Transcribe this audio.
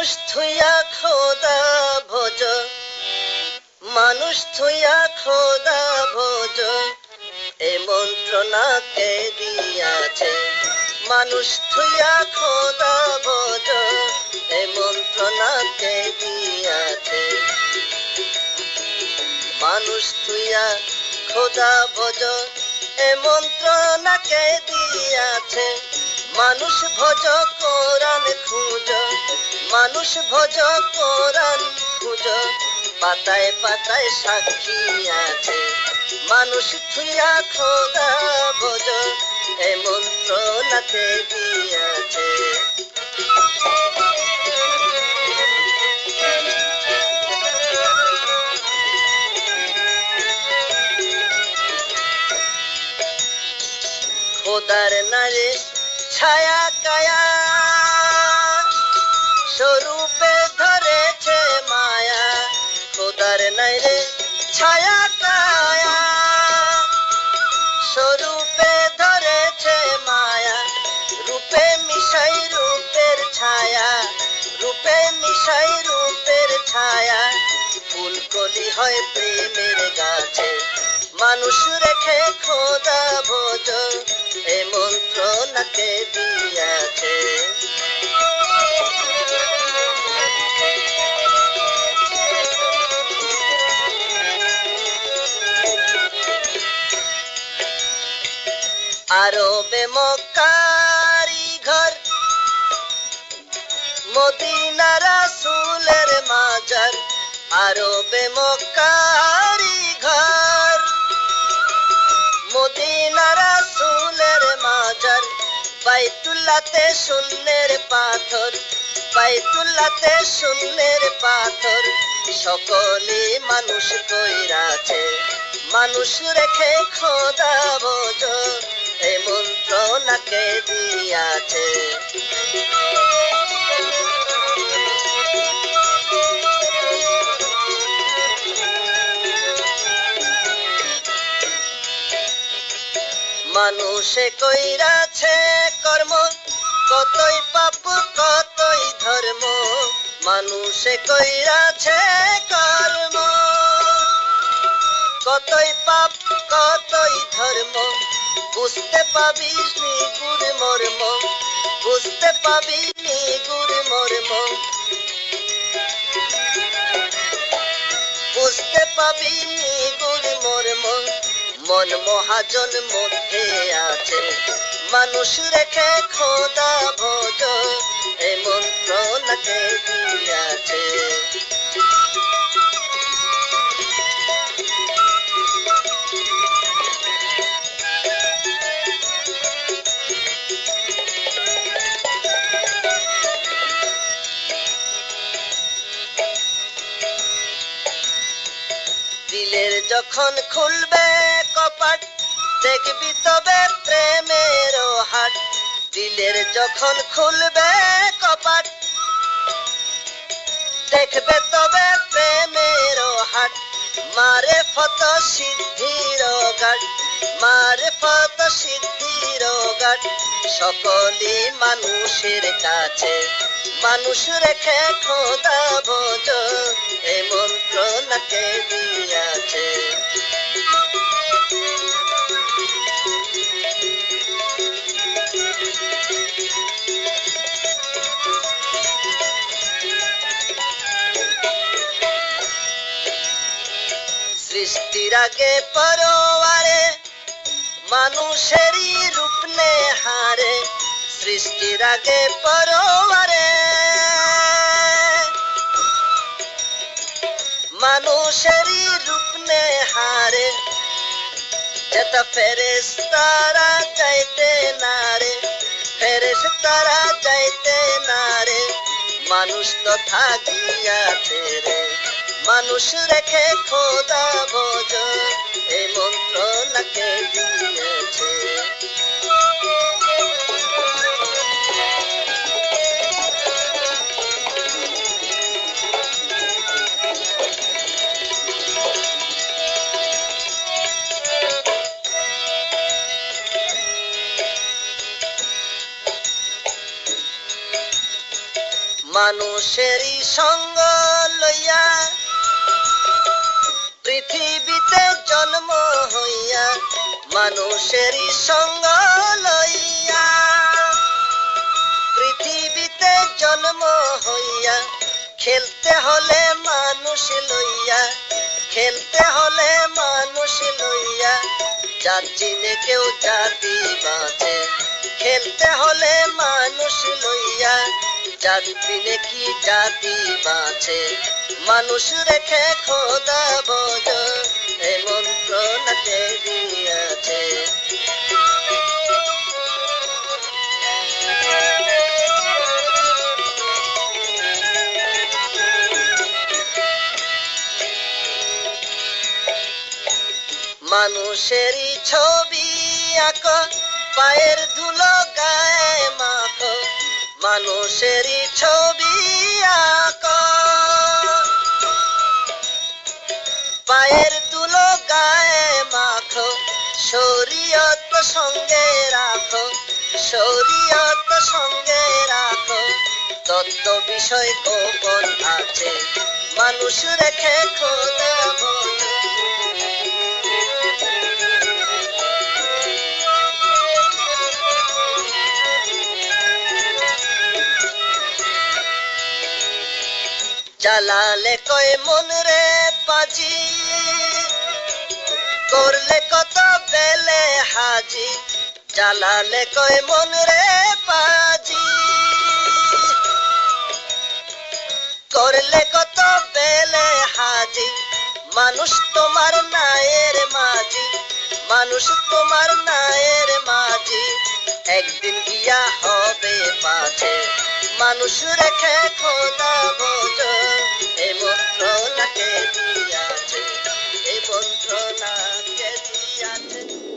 মানুষ থুইয়া খোদা ভোজ। মানুষ থুইয়া খোদা ভোজ। এ মন্ত্রণাকে দিয়াছে। মানুষ থুইয়া খোদা ভোজ। এ মন্ত্রণাকে দিয়াছে। মানুষ থুইয়া খোদা ভোজ। এ মন্ত্রণাকে দিয়াছে। মানুষ ভোজ কোরআন খুঁজ, মানুষ ভোজ কোরআন খুঁজ। পাতায় পাতায় সাক্ষী আছে, মানুষ থুইয়া খোদা ভোজ। এ মন্ত্রণাকে দিয়াছে খোদার নারে ছায়া কায়া স্বরূপে ধরেছে মায়া। খোদার নাইরে ছায়া কায়া। স্বরূপে ধরেছে মায়া। রূপে মিশাই রূপের ছায়া। রূপে মিশাই রূপের ছায়া। ফুলকলি হয় প্রেমের গাছে। মানুষ রেখে খোদা ভোজ। এ মন্ত্রণাকে দিয়াছে। আরবে মক্কারি ঘর মদিনা রাসূলের মাজার। আরবে মক্কারি বাইতুল্লাতে শূন্যের পাথর, বাইতুল্লাতে শূন্যের পাথর। সকলে মানুষ কইরাছে, মানুষ রেখে খোদা বোঝ, এ মন্ত্রণাকে দিয়াছে। মানুষে কইরাছে কর্ম, কতই পাপ, কতই ধর্ম, মানুষে কইরাছে কর্ম। কতই পাপ, কতই ধর্ম, বুঝতে পাবি নিগুর মর্ম, বুঝতে পাবি নিগুর মর্ম। বুঝতে পাবি নিগুর মর্ম, মন মহাজন মধ্যে আছে মানুষ রেখে খোদা ভোজ এ মন্ত্রণাকে দিয়াছে। দিলের যখন খুলবে কপাট দেখবি তবে প্রেমের হাট দিলের যখন খুলবে কপাট, দেখবে তবে প্রেমের হাট। মারে ফত সিদ্ধির গাট মারে ফত সিদ্ধির গাট সকলি মানুষের কাছে, মানুষ রেখে খোদা বোঝ এ মন্ত্রণাকে দিয়াছে। আগে পরোয়ারে, মানুষেরই রূপ নে হারে সৃষ্টির আগে পরোয়ারে। মানুষেরই রূপ নে হারে যেত ফেরেস তারা যাইতে নারে ফেরেস তারা যাইতে নারে, মানুষ তো থাকিয়াছে রে। মানুষ রেখে খোদা ভোজ এ মন্ত্র লাগে দিয়েছে। মানুষেরই সঙ্গ জন্ম হইয়া মানুষেরই সঙ্গ লইয়া। পৃথিবীতে জন্ম হইয়া, খেলতে হলে মানুষ লইয়া, খেলতে হলে মানুষ লইয়া। যাচ্ছিনে কেউ জাতি বাঁচে, খেলতে হলে মানুষ লইয়া। জাতিনে কি জাতি বাঁচে, মানুষ রেখে খোদা বোঝ এ মন্ত্র দিয়াছে মানুষেরই ছবি আঁক পায়ের ধুলো গায়ে মাখো। মানুষেরই ছবি আঁক শরীয়ত সঙ্গে রাখো, শরীয়ত সঙ্গে রাখো। তত্ত্ব বিষয় গোপন আছে, মানুষ রেখে খোদা জ্বালালে কয় মন রে পাজি, করলে কত বেলে হাজি? জালালে কয় মন রে পাজি। করলে কত বেলে হাজি? মানুষ তোমার নায়ের মাঝি। মানুষ তোমার নায়ের মাঝি। একদিন গিয়া হবে পাঠে মানুষ রেখে খোদা বোঝ। এ মন্ত্রণাকে দিয়াছে। এ মন্ত্রণাকে Johnson.